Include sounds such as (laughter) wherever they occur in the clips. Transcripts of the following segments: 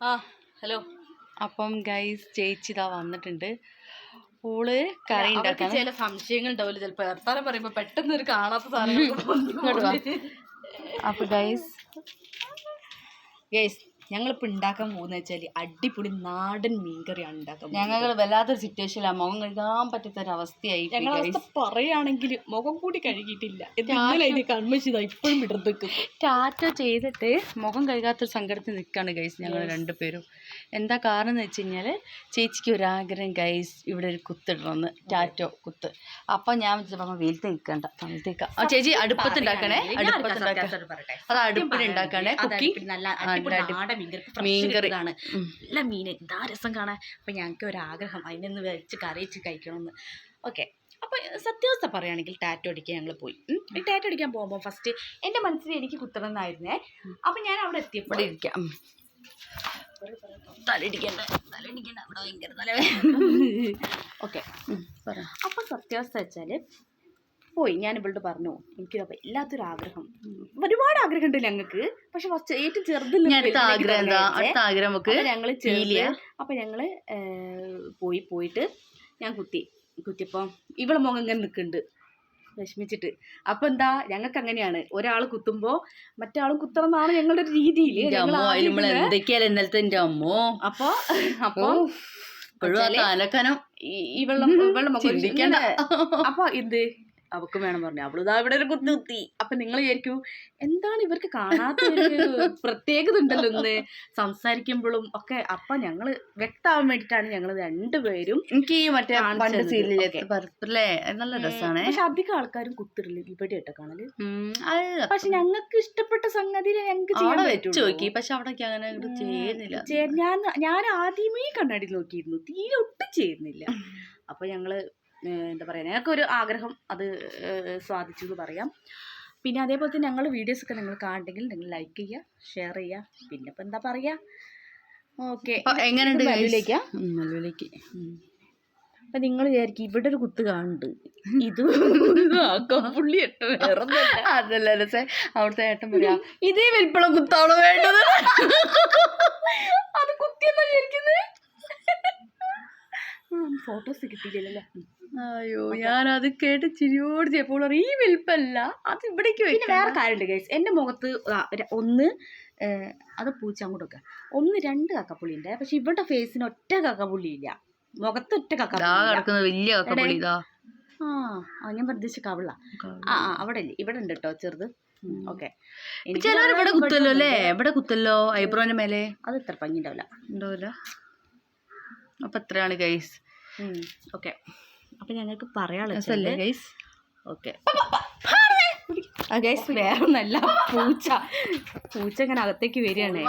ആ ഹലോ. അപ്പം ഗൈസ് ചേച്ചി ഇതാ വന്നിട്ടുണ്ട്. ഓൾ കറി ഉണ്ടാക്കാൻ ചില സംശയങ്ങൾ ഉണ്ടാവില്ല ചിലപ്പോ. വർത്താനം പറയുമ്പോ പെട്ടെന്ന് ഒരു കാണാത്ത. സാധനം അപ്പൊ ഗൈസ് ഗൈസ് ഞങ്ങളിപ്പോ ഉണ്ടാക്കാൻ പോകുന്ന വെച്ചാൽ അടിപൊളി നാടൻ മീൻകറിയാണ് ഉണ്ടാക്കാൻ. ഞങ്ങൾ വല്ലാത്തൊരു സിറ്റുവേഷനിലാണ് മുഖം കഴുകാൻ പറ്റാത്ത ഒരു അവസ്ഥയായി ഞങ്ങൾ. അവസ്ഥ പറയുകയാണെങ്കിൽ മുഖം കൂടി കഴുകിയിട്ടില്ല. കൺമശിതാ ഇപ്പോഴും വിടർത്തേക്കും ടാറ്റ ചെയ്തിട്ട് മുഖം കഴുകാത്തൊരു സങ്കടത്തിൽ നിൽക്കുകയാണ് ഗൈസ് ഞങ്ങൾ രണ്ടുപേരും. എന്താ കാരണം എന്ന് വെച്ച് കഴിഞ്ഞാൽ ചേച്ചിക്ക് ഒരാഗ്രഹം ഗൈസ് ഇവിടെ ഒരു കുത്തിടണമെന്ന് ടാറ്റോ കുത്ത്. അപ്പം ഞാൻ വിചാരിച്ചപ്പോൾ വെയിലത്ത് നിൽക്കണ്ട. തണുത്തേക്ക ചേച്ചി അടുപ്പത്ത് ഉണ്ടാക്കണേ? അടുപ്പത്ത് ഉണ്ടാക്കണേ അത് അടുപ്പിൽ ഉണ്ടാക്കണേ. കുക്കിംഗ് നല്ല മീൻകറി മീൻകറിയാണ് മീൻകറി. നല്ല മീൻ. എന്താ രസം കാണാൻ? അപ്പം ഞങ്ങൾക്ക് ഒരു ആഗ്രഹം അതിനൊന്ന് വെച്ച് കറി വെച്ച് കഴിക്കണമെന്ന് ഓക്കെ അപ്പോൾ സത്യാവസ്ഥ പറയുകയാണെങ്കിൽ ടാറ്റോ അടിക്കാൻ ഞങ്ങൾ പോയി. ഈ ടാറ്റോ അടിക്കാൻ പോകുമ്പോൾ ഫസ്റ്റ് എന്റെ മനസ്സിൽ എനിക്ക് കുത്തണം എന്നായിരുന്നേ അപ്പൊ ഞാൻ അവിടെ എത്തിയപ്പോൾ ഇരിക്കാം. ഉം. തലയിടിക്കണ്ട. തലയിടിക്കണ്ട. അവിടെ ഭയങ്കര ഓക്കെ (laughs) അപ്പം സത്യാവസ്ഥ വെച്ചാൽ പോയി. ഞാൻ ഇവളോട് പറഞ്ഞു എനിക്ക് വല്ലാത്തൊരു ആഗ്രഹം. ഒരുപാട് ആഗ്രഹം ഉണ്ട് ഞങ്ങൾക്ക്. പക്ഷെ ഫസ്റ്റ് ഏറ്റവും ചെറുതിൽ ഞങ്ങൾ എന്താ? നമുക്ക് അപ്പൊ ഞങ്ങൾ പോയി പോയിട്ട് ഞാൻ കുത്തി. കുത്തിയപ്പം ഇവളെ മുഖം ഇങ്ങനെ നിൽക്കുന്നുണ്ട് വിഷമിച്ചിട്ട്. അപ്പൊ എന്താ? ഞങ്ങൾക്ക് അങ്ങനെയാണ്. ഒരാൾ കുത്തുമ്പോ മറ്റാളും കുത്തണം എന്നാണ് ഞങ്ങളുടെ ഒരു രീതിയിൽ എന്തൊക്കെയാലും ഇന്നലത്തെ അമ്മോ? അപ്പൊ അപ്പൊ ഇവളുടെ ഇവളുടെ മുഖം. അപ്പൊ ഇത് അവക്ക് വേണം പറഞ്ഞു. അവളിതാ ഇവിടെ ഒരു കുത്തി കുത്തി അപ്പൊ നിങ്ങൾ വിചാരിക്കൂ എന്താണ് ഇവർക്ക് കാണാത്ത പ്രത്യേകത ഉണ്ടല്ലോ ഇന്ന്? സംസാരിക്കുമ്പോഴും ഒക്കെ അപ്പൊ ഞങ്ങൾ വ്യക്തമാവാൻ വേണ്ടിട്ടാണ് ഞങ്ങൾ രണ്ടുപേരും എനിക്ക് ഈ മറ്റേ പണ്ട്. സീരിയലിലെ. നല്ല രസമാണ് പക്ഷെ അധികം ആൾക്കാരും കുത്തിരില്ല ഇവിടെ ഇട്ട കാണൽ. പക്ഷെ ഞങ്ങൾക്ക് ഇഷ്ടപ്പെട്ട സംഗതി ഞങ്ങൾക്ക് ചെയ്യാൻ. നോക്കി. പക്ഷെ അവിടെ അങ്ങനെ ചെയ്യുന്നില്ല. ഞാൻ ഞാൻ ആദ്യമേ കണ്ണാടി നോക്കിയിരുന്നു. തീരെ ഒട്ടും ചെയ്യുന്നില്ല. അപ്പൊ ഞങ്ങൾ എന്താ പറയുക ഞങ്ങൾക്കൊരു ആഗ്രഹം അത് സ്വാധിച്ചു സാധിച്ചു എന്ന് പറയാം. പിന്നെ അതേപോലെ തന്നെ ഞങ്ങൾ വീഡിയോസൊക്കെ നിങ്ങൾ കാണുന്നെങ്കിൽ നിങ്ങൾ ലൈക്ക് ചെയ്യുക ഷെയർ ചെയ്യുക. പിന്നെ ഇപ്പം എന്താ പറയുക ഓക്കെ എങ്ങനെയുണ്ട് guys? മല്ലിലേക്കാ അപ്പം നിങ്ങൾ വിചാരിക്കും ഇവിടെ ഒരു കുത്ത് കാണുന്നുണ്ട്. ഇത് ആക്കാം പുള്ളി വേറെ അതല്ല രസേ അവിടുത്തെ ഏട്ടൻ പറയാ ഇതേ വലിപ്പുള്ള കുത്താണോ വേണ്ടത്. അത് കുത്തിയെന്നാ വിചാരിക്കുന്നത് ഫോട്ടോസ് കിട്ടിയില്ലല്ലോ. അയ്യോ ഞാൻ അത് കേട്ട് ചിരിയോട് ചെയ്യപ്പോൾ ഈ വിൽപ്പല്ല അത് ഇവിടേക്ക് പിന്നെ വേറെ കാര്യമുണ്ട് ഗൈസ് എന്റെ മുഖത്ത് ഒന്ന് അത് പൂച്ച അങ്ങോട്ട് വെക്കുക ഒന്ന് രണ്ട് കക്കപ്പുള്ളി ഉണ്ട് പക്ഷെ ഇവിടെ ഫേസിന് ഒറ്റ കക്കപ്പുള്ളി ഇല്ല മുഖത്ത് ഒറ്റ കക്കപ്പുള്ളി വലിയ കക്കപ്പുള്ളി ആ ഞാൻ പ്രതീക്ഷിച്ച കവിള. ആ ആ അവിടെ ഇല്ല. ഇവിടെ ഉണ്ട് കേട്ടോ ചെറുത്. ഓക്കെ ചിലവർ ഇവിടെ കുത്തല്ലോ അല്ലേ? ഇവിടെ കുത്തല്ലോ ഐബ്രോന്റെ മേലെ? അത് ഇത്ര ഭംഗി ഉണ്ടാവില്ല. ഉണ്ടാവില്ല അപ്പൊ എത്രയാണ് ഗൈസ് ഓക്കെ. അപ്പൊ ഞങ്ങൾക്ക് പറയാനുള്ളത് രസല്ലേ ഗൈസ് ഓക്കെ. ഗൈസ് വേറെ ഒന്നല്ല പൂച്ച. പൂച്ച ഇങ്ങനെ അകത്തേക്ക് വരികയാണേ.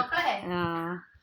ആ.